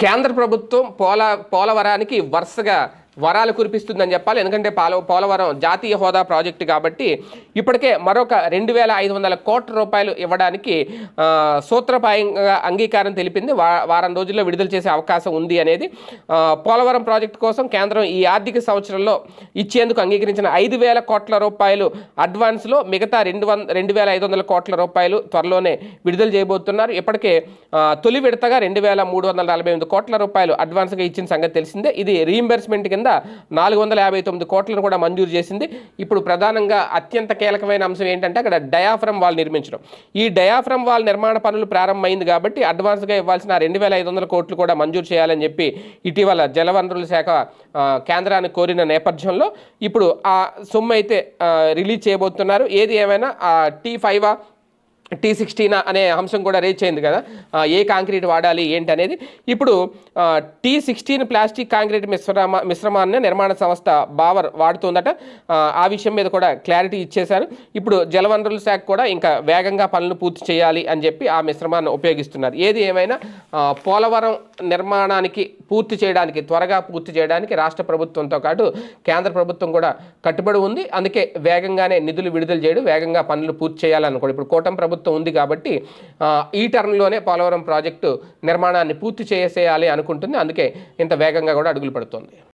కేంద్ర ప్రభుత్వం పోల పోలవరానికి వరుసగా వరాలు కురిపిస్తుందని చెప్పాలి. ఎందుకంటే పాల పోలవరం జాతీయ హోదా ప్రాజెక్టు కాబట్టి ఇప్పటికే మరొక రెండు వేల ఐదు వందల కోట్ల రూపాయలు ఇవ్వడానికి సూత్రప్రాయంగా అంగీకారం తెలిపింది. వారం రోజుల్లో విడుదల చేసే అవకాశం ఉంది అనేది పోలవరం ప్రాజెక్టు కోసం కేంద్రం ఈ ఆర్థిక సంవత్సరంలో ఇచ్చేందుకు అంగీకరించిన ఐదు వేల కోట్ల రూపాయలు అడ్వాన్స్లో మిగతా రెండు వంద రెండు వేల ఐదు వందల కోట్ల రూపాయలు త్వరలోనే విడుదల చేయబోతున్నారు. ఇప్పటికే తొలి విడతగా రెండు వేల మూడు వందల నలభై ఎనిమిది కోట్ల రూపాయలు అడ్వాన్స్గా ఇచ్చిన సంగతి తెలిసిందే. ఇది రీఎంబర్స్మెంట్ కింద కింద నాలుగు వందల యాభై తొమ్మిది కోట్లను కూడా మంజూరు చేసింది. ఇప్పుడు ప్రధానంగా అత్యంత కీలకమైన అంశం ఏంటంటే అక్కడ డయాఫ్రమ్ వాల్ నిర్మించడం. ఈ డయాఫ్రమ్ వాల్ నిర్మాణ పనులు ప్రారంభమైంది కాబట్టి అడ్వాన్స్గా ఇవ్వాల్సిన రెండు వేల ఐదు వందల కోట్లు కూడా మంజూరు చేయాలని చెప్పి ఇటీవల జలవనరుల శాఖ కేంద్రాన్ని కోరిన నేపథ్యంలో ఇప్పుడు ఆ సొమ్ము అయితే రిలీజ్ చేయబోతున్నారు. ఏది ఏమైనా టీ ఫైవా టీ సిక్స్టీన్ అనే అంశం కూడా రీచ్ అయింది కదా. ఏ కాంక్రీట్ వాడాలి ఏంటి అనేది. ఇప్పుడు టీ సిక్స్టీన్ ప్లాస్టిక్ కాంక్రీట్ మిశ్రమ మిశ్రమాన్ని నిర్మాణ సంస్థ బావర్ వాడుతుందట. ఆ, విషయం మీద కూడా క్లారిటీ ఇచ్చేశారు. ఇప్పుడు జలవనరుల శాఖ కూడా ఇంకా వేగంగా పనులు పూర్తి చేయాలి అని చెప్పి ఆ మిశ్రమాన్ని ఉపయోగిస్తున్నారు. ఏది ఏమైనా పోలవరం నిర్మాణానికి పూర్తి చేయడానికి త్వరగా పూర్తి చేయడానికి రాష్ట్ర ప్రభుత్వంతో పాటు కేంద్ర ప్రభుత్వం కూడా కట్టుబడి ఉంది. అందుకే వేగంగానే నిధులు విడుదల చేయడం వేగంగా పనులు పూర్తి చేయాలనుకోండి ఇప్పుడు కూటమి ప్రభుత్వం ఉంది కాబట్టి ఈ టర్మ్లోనే పోలవరం ప్రాజెక్టు నిర్మాణాన్ని పూర్తి చేసేయాలి అనుకుంటుంది. అందుకే ఇంత వేగంగా కూడా అడుగులు పడుతుంది.